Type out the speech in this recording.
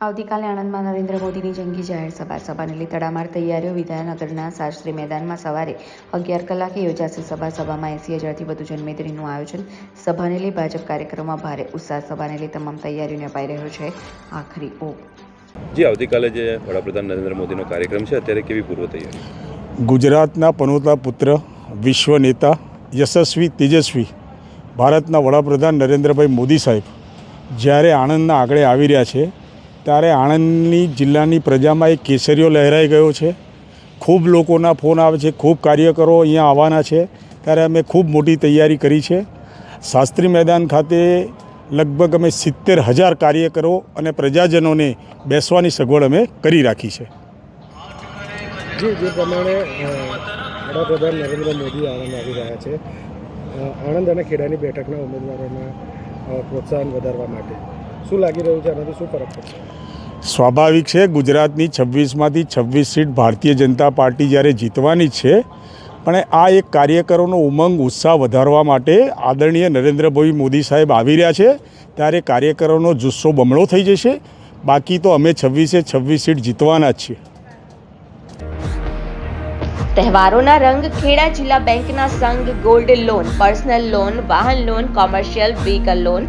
આવતીકાલે આણંદમાં નરેન્દ્ર મોદીની જંગી જાહેર સભા. સભાને લઈ તડામાર તૈયારીઓ વિદ્યાનગરના શાસ્ત્રી મેદાનમાં સવારે અગિયાર કલાકે યોજાશે સભા. સભામાં એંસી હજારથી વધુ જન્મેદરીનું આયોજન. સભાને લઈ ભાજપ કાર્યક્રમમાં ભારે ઉત્સાહ. સભાને લઈ તમામ તૈયારીઓને અપાઈ રહ્યો છે. આખરી ઓપ જી આવતીકાલે જે વડાપ્રધાન નરેન્દ્ર મોદીનો કાર્યક્રમ છે અત્યારે કેવી પૂર્વ તૈયારી? ગુજરાતના પનોતા પુત્ર વિશ્વ નેતા યશસ્વી તેજસ્વી ભારતના વડાપ્રધાન નરેન્દ્રભાઈ મોદી સાહેબ જ્યારે આણંદના આગળ આવી રહ્યા છે ત્યારે આણંદની જિલ્લાની પ્રજામાં એક કેસરીઓ લહેરાઈ ગયો છે. ખૂબ લોકોના ફોન આવે છે, ખૂબ કાર્યકરો અહીંયા આવવાના છે. ત્યારે અમે ખૂબ મોટી તૈયારી કરી છે. શાસ્ત્રી મેદાન ખાતે લગભગ અમે સિત્તેર હજાર કાર્યકરો અને પ્રજાજનોને બેસવાની સગવડ અમે કરી રાખી છે. જી, જે પ્રમાણે વડાપ્રધાન નરેન્દ્ર મોદી આણંદ આવી રહ્યા છે. આણંદ અને ખેડાની બેઠકના ઉમેદવારોના પ્રોત્સાહન વધારવા માટે શું લાગી રહ્યું છે? આનાથી શું ફરક પડશે? સ્વાભાવિક છે, ગુજરાતની છવ્વીસમાંથી છવ્વીસ સીટ ભારતીય જનતા પાર્ટી જ્યારે જીતવાની છે, પણ આ એક કાર્યકરોનો ઉમંગ, ઉત્સાહ વધારવા માટે આદરણીય નરેન્દ્રભાઈ મોદી સાહેબ આવી રહ્યા છે. ત્યારે કાર્યકરોનો જુસ્સો બમણો થઈ જશે. બાકી તો અમે છવ્વીસે છવ્વીસ સીટ જીતવાના જ છીએ. તહેવારોના રંગ ખેડા જિલ્લા બેંકના સંઘ ગોલ્ડ લોન, પર્સનલ લોન, વાહન loan, commercial vehicle loan